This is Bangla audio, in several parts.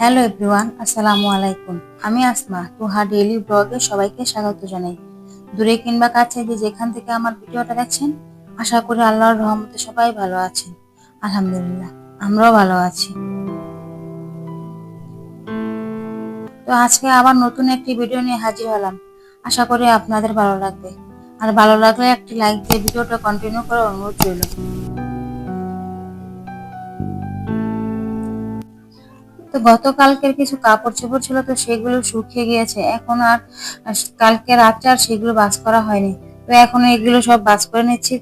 হ্যালো এভরিওয়ান আসসালামু আলাইকুম। আমি আসমা টু তুহা ডেইলি ব্লগে সবাইকে স্বাগত জানাই। দূরে কিংবা কাছে যে যেখান থেকে আমার ভিডিওটা দেখছেন, আশা করি আল্লাহর রহমতে সবাই ভালো আছেন। আলহামদুলিল্লাহ, আমরাও ভালো আছি। তো আজকে আবার নতুন একটি ভিডিও নিয়ে হাজির হলাম। আশা করি আপনাদের ভালো লাগবে। আর ভালো লাগলে একটি লাইক দিয়ে ভিডিওটা কন্টিনিউ করার অনুরোধ রইল। তো গতকালকের কিছু কাপড় চোপড় ছিল তো সেগুলো শুকিয়ে গিয়েছে। এখন আর কালকে রাত্রে আর সেগুলো বাস করা হয়নি। তো এখন এগুলো সব বাস করে নিচ্ছি।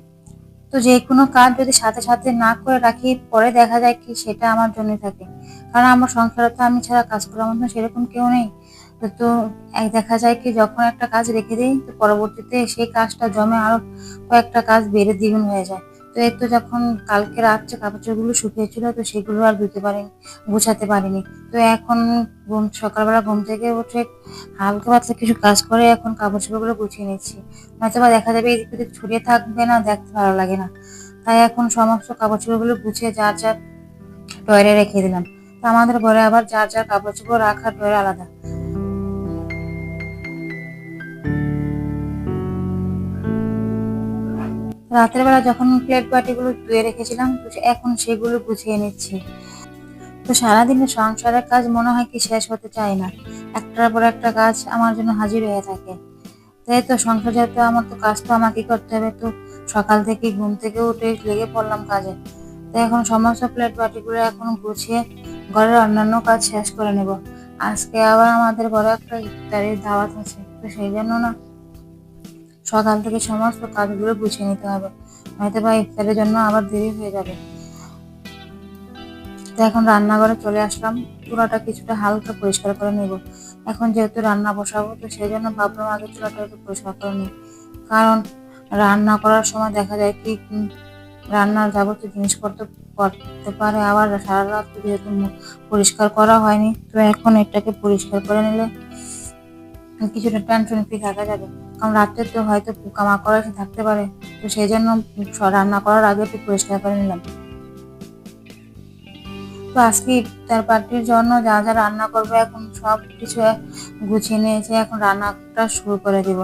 তো যে কোনো কাজ যদি সাথে সাথে না করে রাখি, পরে দেখা যায় কি সেটা আমার জন্য থাকে। কারণ আমার সংসারে তো আমি ছাড়া কাজ করার মতন সেরকম কেউ নেই। তো এক দেখা যায় কি যখন একটা কাজ রেখে দিই, তো পরবর্তীতে সেই কাজটা জমে আরও কয়েকটা কাজ বেড়ে দ্বিগুণ হয়ে যায়। তো এই তো যখন কালকে রাত্রে কাপড় চোপড়গুলো শুকিয়েছিল, তো সেগুলো আর ধুতে পারিনি, গুছাতে পারিনি। তো এখন ঘুম, সকালবেলা ঘুম থেকে উঠে হালকা পাতলা কিছু কাজ করে এখন কাপড় চোপড়গুলো গুছিয়ে নিচ্ছি। নয়তো বা দেখা যাবে এদিক ওদিক ছড়িয়ে থাকবে না, দেখতে ভালো লাগে না। তাই এখন সমস্ত কাপড় চোপড়গুলো গুছিয়ে যার যার টয়রে রেখে দিলাম। তো আমাদের ঘরে আবার যার যার কাপড় চোপড় রাখার টয়রে আলাদা। রাতের বেলা যখন প্লেট বাটিগুলো ধুয়ে রেখেছিলাম, তো এখন সেগুলো গুছিয়ে নিচ্ছি। তো সারাদিনে সংসারের কাজ মনে হয় কি শেষ হতে চায় না। একটার পর একটা কাজ আমার জন্য হাজির হয়ে থাকে। তাই তো সংসার যেহেতু আমার তো কাজ তো আমাকেই করতে হবে। তো সকাল থেকে ঘুম থেকে উঠে লেগে পড়লাম কাজে। তো এখন সমস্ত প্লেট বাটিগুলো এখন গুছিয়ে ঘরের অন্যান্য কাজ শেষ করে নেব। আজকে আবার আমাদের ঘরে একটা ইফতারির দাওয়াত আছে। তো সেই জন্য না সকাল থেকে সমস্ত কাজগুলো গুছিয়ে নিতে হবে। হয়তো বা ইফতারের জন্য আবার দেরি হয়ে যাবে। তো এখন রান্নাঘরে চলে আসলাম। চুলাটা কিছুটা হালকা পরিষ্কার করে নেব। এখন যেহেতু রান্না বসাবো, তো সেই জন্য ভাবলাম আগে চুলাটা একটু পরিষ্কার করে নিই। কারণ রান্না করার সময় দেখা যায় কি রান্নার যাবতীয় জিনিসপত্র করতে পারে। আবার সারা রাত যেহেতু পরিষ্কার করা হয়নি, তো এখন এটাকে পরিষ্কার করে নিলে কিছুটা টেনশন ফ্রি থাকা যাবে। কারণ রাত্রে তো হয়তো পোকামাকড় এসে থাকতে পারে। তো সেই জন্য রান্না করার আগে একটু পরিষ্কার করে নিলাম। তো আজকে ইফতার পার্টির জন্য যা যা রান্না করব, এখন সব কিছু গুছিয়ে নিয়েছে, এখন রান্নাটা শুরু করে দিব।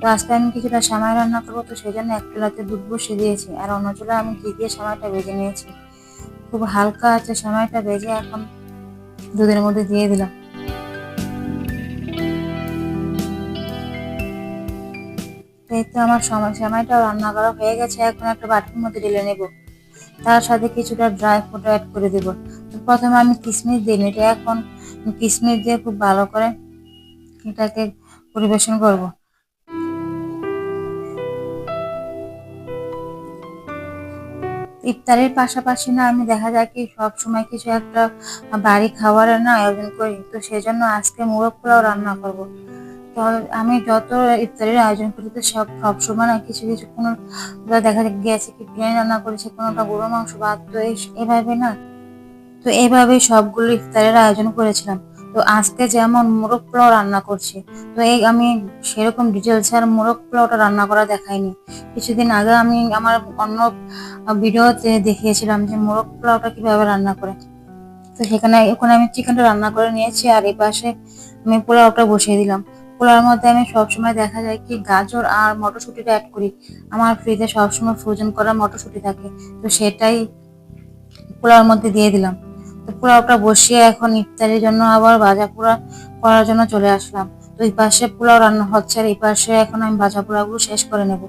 তো আজকে আমি কিছুটা সামাই রান্না করব, তো সেই জন্য এক চুলাতে দুধ বসিয়ে দিয়েছি। আর অন্য চুলা আমি ঘি দিয়ে সামাইটা ভেজে নিয়েছি। খুব হালকা আছে সামাইটা ভেজে এখন দুধের মধ্যে দিয়ে দিলাম। তো আমার সময় সময়টাও রান্না করা হয়ে গেছে, এখন একটা বাটির মধ্যে ঢেলে নেব। তার সাথে কিছুটা ড্রাই ফ্রুট অ্যাড করে দেব। প্রথমে আমি কিশমিশ দিই এটা এখন কিশমিশ দিয়ে খুব ভালো করে এটাকে পরিবেশন করব। ইফতারের পাশাপাশি না আমি দেখা যায় কি সব সময় কিছু একটা বাড়ি খাবারের না আয়োজন করি, তো সেজন্য আজকে মোরগ পোলাও রান্না করব। আমি যত ইফতারের আয়োজন করি, তো সব সবসময় না কিছু কিছু কোনো দেখা গেছে কি বিরিয়ানি রান্না করেছে, কোনোটা গরু মাংস ভাত, তো এভাবে না, তো এইভাবে সবগুলো ইফতারের আয়োজন করেছিলাম। তো আজকে যেমন মোরগ পোলাও রান্না করছি, তো এই আমি সেরকম ডিটেলস আর মোরগ পোলাওটা রান্না করা দেখাইনি। কিছুদিন আগে আমি আমার অন্য ভিডিওতে দেখিয়েছিলাম যে মোরগ পোলাওটা কীভাবে রান্না করে। তো সেখানে ওখানে আমি চিকেনটা রান্না করে নিয়েছি, আর এই পাশে আমি পোলাওটা বসিয়ে দিলাম। পোলাওর মধ্যে আমি সবসময় দেখা যায় কি গাজর আর মটরশুঁটিটা অ্যাড করি। আমার ফ্রিজে সবসময় ফ্রোজেন করা মটরশুঁটি থাকে। তো সেটাই পোলাওর মধ্যে দিয়ে দিলাম। তো পোলাওটা বসিয়ে এখন ইফতারির জন্য আবার ভাজা পোড়া করার জন্য চলে আসলাম। তো এই পাশে পোলাও রান্না হচ্ছে আর এই পাশে এখন আমি ভাজা পোড়াগুলো শেষ করে নেব।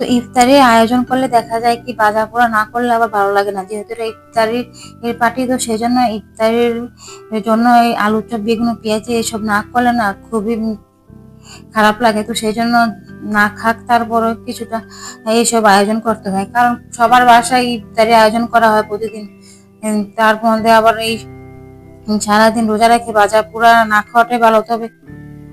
তো ইফতারির আয়োজন করলে দেখা যায় কি ভাজা পোড়া না করলে আবার ভালো লাগে না। যেহেতু ইফতারির, এর পার্টি, তো সেই জন্য ইফতারির জন্য এই আলু চপ বেগুন, পেঁয়াজ এসব না করলে না খুবই খারাপ লাগে। তো সেই জন্য না খাক, তারপরও কিছুটা এইসব আয়োজন করতে হয়। কারণ সবার বাসায় ইফতারি আয়োজন করা হয় প্রতিদিন। তার মধ্যে আবার এই সারাদিন রোজা রেখে বাজার পোড়া না খাওয়াটাই ভালো। তবে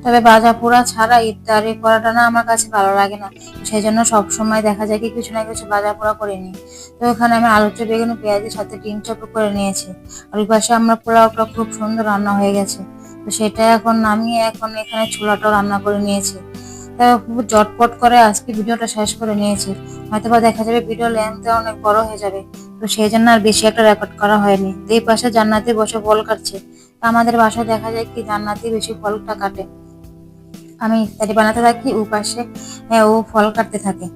তবে ভাজা পোড়া ছাড়া ইফতারি করাটা না আমার কাছে ভালো লাগে না। সেই জন্য সবসময় দেখা যায় কি কিছু না কিছু ভাজা পোড়া করে নিই। তো ওখানে আমি আলু চপ বেগুন পেঁয়াজের সাথে ডিম চপ করে নিয়েছি। আর ওই পাশে আমার পোলাওটা খুব সুন্দর রান্না হয়ে গেছে। তো সেটা এখন নামিয়ে এখন এখানে ছোলাটাও রান্না করে নিয়েছি। খুব জটপট করে আজকে ভিডিওটা শেষ করে নিয়েছি। হয়তো বা দেখা যাবে ভিডিও লেন্থটা অনেক বড় হয়ে যাবে। তো সেই জন্য আর বেশি একটা রেকর্ড করা হয়নি। এই পাশে জান্নাতি বসে ফল কাটছে। আমাদের বাসায় দেখা যায় কি জান্নাতি বেশি ফলটা কাটে। আমি ইত্যাদি বানাতে থাকি ও পাশে হ্যাঁ, ও ফল কাটতে থাকে।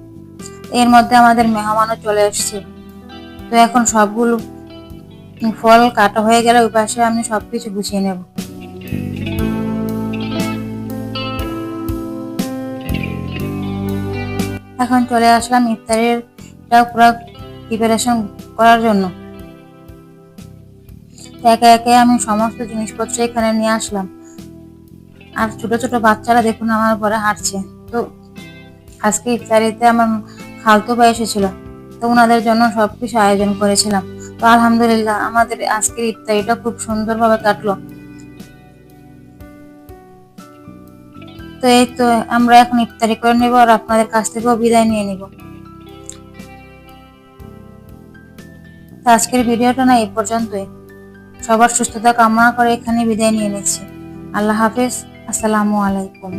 এর মধ্যে আমাদের মেহমানও চলে এসছে। তো এখন সবগুলো ফল কাটা হয়ে গেলে ওই পাশে আমি সবকিছু গুছিয়ে নেব। এখন চলে আসলাম ইফতারের পুরো প্রিপারেশন করার জন্য। একে একে আমি সমস্ত জিনিসপত্র এখানে নিয়ে আসলাম। আর ছোট ছোট বাচ্চারা দেখুন আমার পরে হাঁটছে। তো আজকে ইফতারিতে আমার খালতো ভাই এসেছিল, তো ওনাদের জন্য সবকিছু আয়োজন করেছিলাম। তো আলহামদুলিল্লাহ আমাদের আজকের ইফতারিটা খুব সুন্দরভাবে কাটলো। তো এই তো আমরা এখন ইফতারি করে নেব আর আপনাদের কাছ থেকেও বিদায় নিয়ে নিব। তো আজকের ভিডিওটা না এই পর্যন্তই। সবার সুস্থতা কামনা করে এখানে বিদায় নিয়ে নিচ্ছি। আল্লাহ হাফেজ। আসসালামু আলাইকুম।